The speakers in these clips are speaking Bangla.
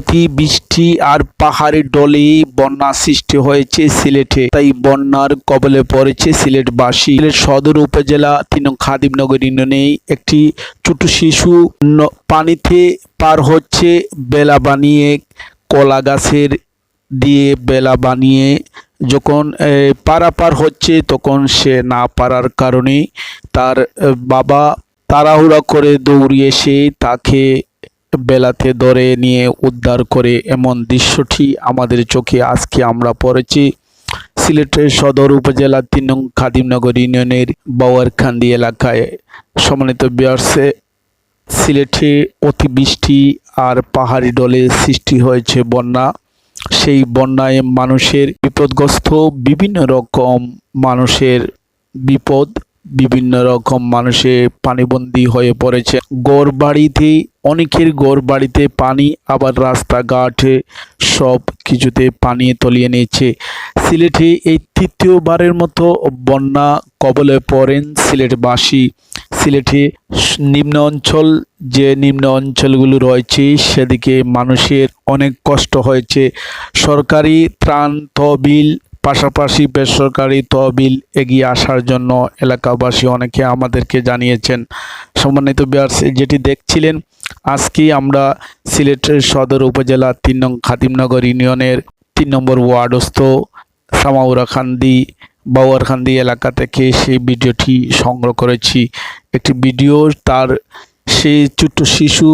অতি বৃষ্টি আর পাহাড়ি ডলে বন্যা সৃষ্টি হয়েছে সিলেটে। তাই বন্যার কবলে পড়েছে সিলেটবাসী। সিলেট সদর উপজেলা তিন খাদিমনগর ইউনিয়নে একটি ছোট শিশু পানিতে পার হচ্ছে, বেলা বানিয়ে কলা গাছের দিয়ে বেলা বানিয়ে যখন পারাপার হচ্ছে তখন সে না পারার কারণে তার বাবা তাড়াহুড়া করে দৌড়িয়ে এসে তাকে বেলাতে ধরে নিয়ে উদ্ধার করে এমন দৃশ্যটি আমাদের চোখে আজকে আমরা পড়েছি। সিলেটের সদর উপজেলার তিন নং খাদিমনগর ইউনিয়নের বাওয়ারখান্দি এলাকায় সম্মানিত বিয়ার্সে, সিলেটে অতিবৃষ্টি আর পাহাড়ি ডলে সৃষ্টি হয়েছে বন্যা। সেই বন্যায় মানুষের বিপদগ্রস্ত বিভিন্ন রকম মানুষের বিপদ বিভিন্ন রকম মানুষের পানিবন্দী হয়ে পড়েছে। গড় বাড়িতে অনেকের গড় বাড়িতে পানি, আবার রাস্তাঘাটে সব কিছুতে পানি তলিয়ে নিয়েছে। সিলেটে এই তৃতীয়বারের মতো বন্যা কবলে পড়েন সিলেটবাসী। সিলেটে নিম্ন অঞ্চল, যে নিম্ন অঞ্চলগুলো রয়েছে, সেদিকে মানুষের অনেক কষ্ট হয়েছে। সরকারি ত্রাণ তহবিল পাশাপাশি বেসরকারি তহবিল এগিয়ে আসার জন্য এলাকাবাসী অনেকে আমাদেরকে জানিয়েছেন। সম্মানিত বিয়ার্স যেটি দেখছিলেন আজকে আমরা সিলেটের সদর উপজেলা তিন নং খাদিমনগর ইউনিয়নের তিন নম্বর ওয়ার্ডস্থ সামাউরা সামাউরাখান্দি বাউয়ারখান্দি এলাকা থেকে সেই ভিডিওটি সংগ্রহ করেছি। একটি ভিডিও তার সেই ছোট্ট শিশু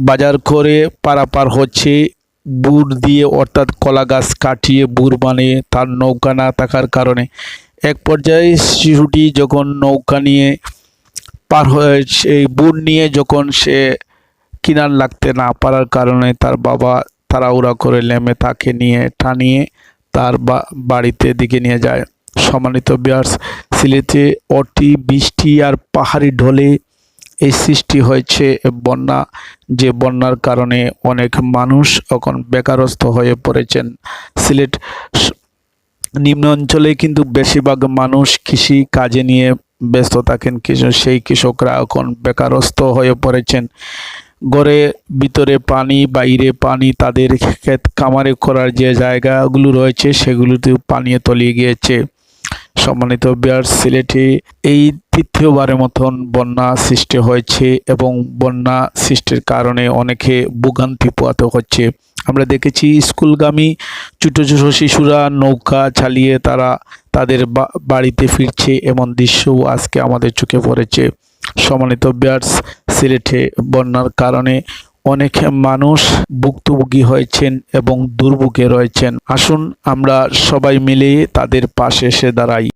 বাজার করে পারাপার হচ্ছে বুট দিয়ে, অর্থাৎ কলা গাছ কাটিয়ে বুর বানিয়ে তার নৌকা না থাকার কারণে এক পর্যায়ে শিশুটি যখন নৌকা নিয়ে পার হয়ে সেই বুট নিয়ে যখন সে কিনার লাগতে না পারার কারণে তার বাবা তাড়াহুড়া করে নেমে তাকে নিয়ে টানিয়ে তার বাড়িতে দিকে নিয়ে যায়। সম্মানিত বিয়ার্স সিলেটে অতি বৃষ্টি আর পাহাড়ি ঢলে এই সৃষ্টি হয়েছে বন্যা, যে বন্যার কারণে অনেক মানুষ এখন বেকারস্থ হয়ে পড়েছেন। সিলেট নিম্ন অঞ্চলে কিন্তু বেশিরভাগ মানুষ কৃষি কাজে নিয়ে ব্যস্ত থাকেন, কিছু সেই কৃষকরা এখন বেকারস্থ হয়ে পড়েছেন। ঘরে ভিতরে পানি, বাইরে পানি, তাদের ক্ষেত কামারে করার যে জায়গাগুলো রয়েছে, সেগুলোতেও পানিয়ে তলিয়ে গিয়েছে। সম্মানিত বিয়ার সিলেটে এই তৃতীয়বারের মতন বন্যা সৃষ্টি হয়েছে এবং বন্যা সৃষ্টির কারণে অনেকে ভোগান্তি পোয়াতে হচ্ছে। আমরা দেখেছি স্কুলগামী ছোটো ছোটো শিশুরা নৌকা চালিয়ে তারা তাদের বাড়িতে ফিরছে এমন দৃশ্যও আজকে আমাদের চোখে পড়েছে। সম্মানিত বিয়ার্স সিলেটে বন্যার কারণে অনেক মানুষ ভুক্তভোগী হয়েছেন এবং দুর্ভোগে রয়েছেন। আসুন আমরা সবাই মিলে তাদের পাশে এসে দাঁড়াই।